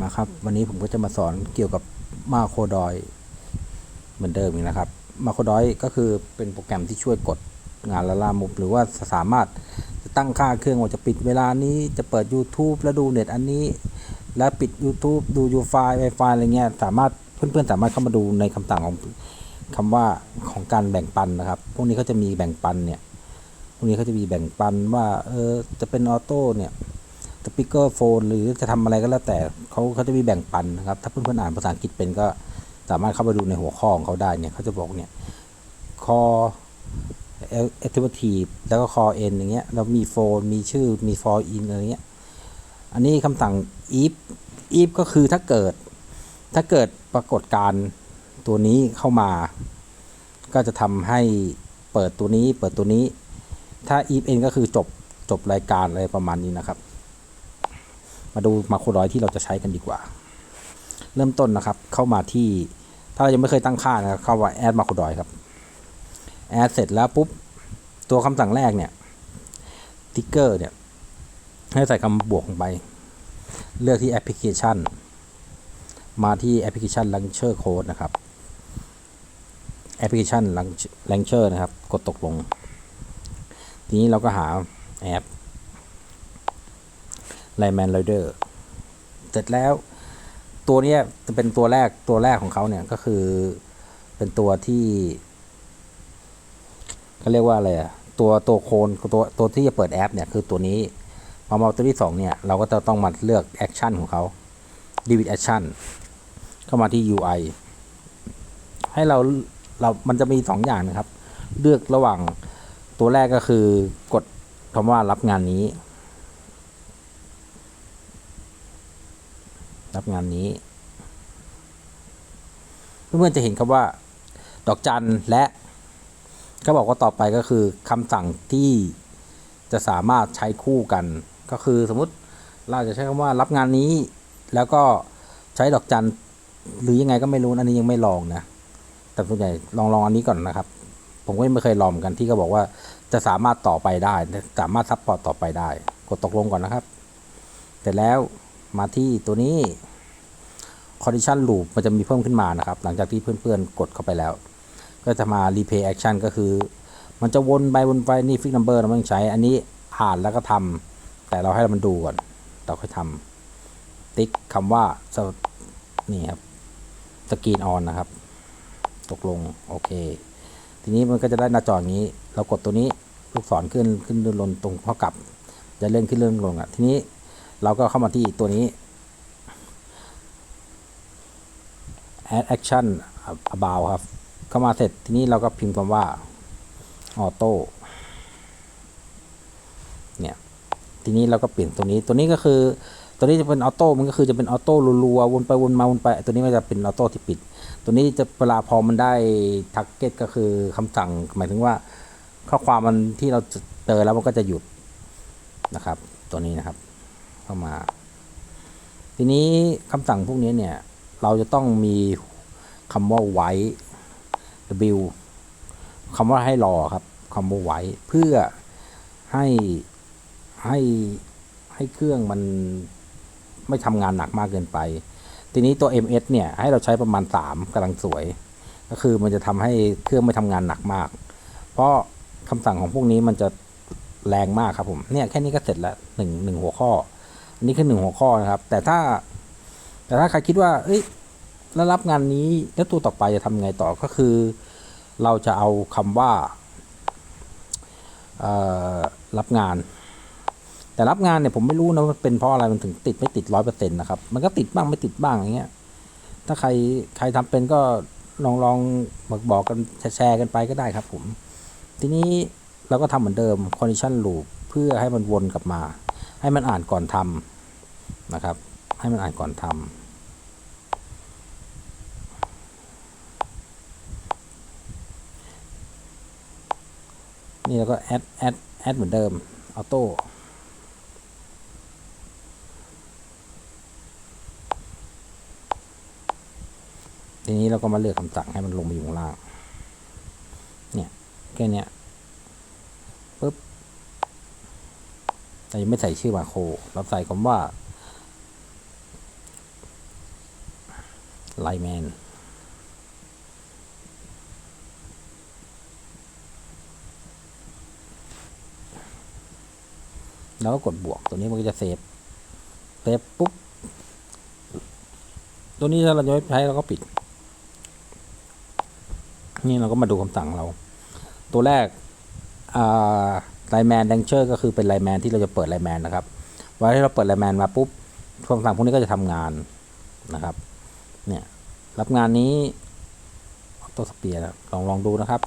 มาครับ วันนี้ผมก็จะมาสอนเกี่ยวกับมาโคดอยเหมือนเดิมอีกนะครับมาโคดอยก็คือเป็นโปรแกรมที่ช่วยกดงานละลามุบหรือว่าสามารถจะตั้งค่าเครื่องว่าจะปิดเวลานี้จะเปิด YouTube แล้วดูเน็ตอันนี้ แล้วปิด YouTube ดูยูไฟไวไฟอะไรเงี้ยสามารถเพื่อนๆ สามารถเข้ามาดูในคำสั่งของคำว่าของการแบ่งปันนะครับ พวกนี้เขาจะมีแบ่งปันเนี่ยพวกนี้เขาจะมีแบ่งปันว่าเออจะเป็นออโต้เนี่ย ปีกเกอร์โฟนหรือจะทำอะไรก็แล้วแต่เขาเขาจะมีแบ่งปันนะครับ ถ้าเพื่อนๆอ่านภาษาอังกฤษเป็นก็สามารถเข้าไปดูในหัวข้อของเขาได้เนี่ยเขาจะบอกเนี่ยคอเอทิวทีแล้วก็คอเอ็นอย่างเงี้ยเรามีโฟนมีชื่อมี for in อะไรเงี้ยอันนี้คำสั่ง if if ก็คือถ้าเกิด ถ้าเกิดปรากฏการตัวนี้เข้ามา ก็จะทำให้เปิดตัวนี้เปิดตัวนี้ ถ้า if n ก็คือจบจบรายการอะไรประมาณนี้นะครับ มาดูมาโครดอยที่เราจะใช้กันดีกว่า เริ่มต้นนะครับเข้ามาที่ ถ้าเรายังไม่เคยตั้งค่านะครับเข้าว่าแอดมาโครดอยครับแอดเสร็จแล้วปุ๊บตัวคำสั่งแรกเนี่ยติ๊กเกอร์เนี่ยให้ใส่คำบวกลงไป เลือกที่แอปพลิเคชัน มาที่แอปพลิเคชัน Launcher Code นะครับแอปพลิเคชัน Launcher นะครับ กดตกลง ทีนี้เราก็หาแอป ไลแมนไรเดอร์เสร็จแล้วตัวนี้จะเป็นตัวแรกตัวแรกของเขาเนี่ยก็คือเป็นตัวที่เขาเรียกว่าอะไรอะตัวตัวโคนตัวตัวที่จะเปิดแอปเนี่ยคือตัวนี้พอมาตัวที่สองเนี่ยเราก็จะต้องมาเลือกแอคชั่นของเขา d v i d Action เข้ามาที่ UI ให้เราเรามันจะมีสองอย่างนะครับ เลือกระหว่างตัวแรกก็คือกดคำว่ารับงานนี้ รับงานนี้ เพื่อนๆจะเห็นครับว่า ดอกจันและก็บอกว่าต่อไปก็คือคำสั่งที่จะสามารถใช้คู่กัน ก็คือสมมติเราจะใช้คำว่ารับงานนี้ แล้วก็ใช้ดอกจันหรือยังไงก็ไม่รู้อันนี้ยังไม่ลองนะแต่ส่วนใหญ่ลองลองอันนี้ก่อนนะครับ ผมก็ไม่เคยลองกันที่เขาบอกว่าจะสามารถต่อไปได้ สามารถซัพพอร์ตต่อไปได้ กดตกลงก่อนนะครับ เสร็จแล้วมาที่ตัวนี้ condition loop มันจะมีเพิ่มขึ้นมานะครับ หลังจากที่เพื่อนๆ กดเข้าไปแล้ว ก็จะมา replay action ก็คือ มันจะวนไปวนไปนี่ fix number เราไม่ต้องใช้ อันนี้อ่านแล้วก็ทำแต่เราให้มันดูก่อน เราค่อยทำติ๊กคำว่านี่ครับสกรีนออนนะครับ ตกลง โอเค ทีนี้มันก็จะได้หน้าจออย่างนี้ เรากดตัวนี้ลูกศรขึ้นขึ้นลนลงตรงเท่ากับ จะเลื่อนขึ้นเลื่อนลงอะ ทีนี้เราก็เข้ามาที่ตัวนี้ add action about ครับ เข้ามาเสร็จทีนี้เราก็พิมพ์คำว่า auto เนี่ยทีนี้เราก็เปลี่ยนตัวนี้ตัวนี้ก็คือตัวนี้จะเป็นออโต้ มันก็คือจะเป็นออโต้รัวๆ วนไปวนมาวนไป ตัวนี้ก็จะเป็นออโต้ที่ปิด ตัวนี้จะเวลาพอมันได้ทักเก็ตก็คือคำสั่ง หมายถึงว่า ข้อความมันที่เราเจอแล้วมันก็จะหยุดนะครับ ตัวนี้นะครับ เข้ามา ทีนี้คำสั่งพวกนี้เนี่ย เราจะต้องมีคำว่าไว้ w คำว่าให้รอครับคำว่าไว้เพื่อให้ให้ให้เครื่องมันไม่ทำงานหนักมากเกินไป ทีนี้ตัว ms เนี่ยให้เราใช้ประมาณ 3กำลังสวย ก็คือมันจะทำให้เครื่องไม่ทำงานหนักมาก เพราะคำสั่งของพวกนี้มันจะแรงมากครับผมเนี่ยแค่นี้ก็เสร็จแล้วหนึ่งหนึ่งหัวข้อ อันนี้คือหนึ่งหัวข้อนะครับ แต่ถ้า แต่ถ้าใครคิดว่า เอ้ยแล้วรับงานนี้แล้วตัวต่อไปจะทำไงต่อก็คือ เราจะเอาคำว่ารับงาน แต่รับงานเนี่ยผมไม่รู้นะมันเป็นเพราะอะไรมันถึงติดไม่ติดร้อยเปอร์เซ็นต์นะครับ มันก็ติดบ้างไม่ติดบ้างอย่างเงี้ย ถ้าใครใครทำเป็นก็ลองลองบอกบอกกันแชร์กันไปก็ได้ครับผม ทีนี้เราก็ทำเหมือนเดิม condition loop เพื่อให้มันวนกลับมา ให้มันอ่านก่อนทำนะครับ ให้มันอ่านก่อนทำนี่เราก็แอดแอดแอดเหมือนเดิม ออโต้ ทีนี้เราก็มาเลือกคำสั่งให้มันลงมาอยู่ข้างล่าง เนี่ย แค่เนี้ยปุ๊บแต่ยังไม่ใส่ชื่อมาโคเราใส่คำว่า ไลแมนแล้วก็กดบวกตัวนี้มันก็จะเซฟเซฟปุ๊บ ตัวนี้ถ้าเราจะใช้เราก็ปิด นี่เราก็มาดูคำสั่งเรา ตัวแรกไลแมนแดงเชอร์ก็คือเป็นไลแมนที่เราจะเปิดไลแมนนะครับเวลาที่เราเปิดไลแมนมาปุ๊บคำสั่งพวกนี้ก็จะทำงานนะครับ เนี่ยรับงานนี้ออโต้สเปียร์ลองลองดูนะครับ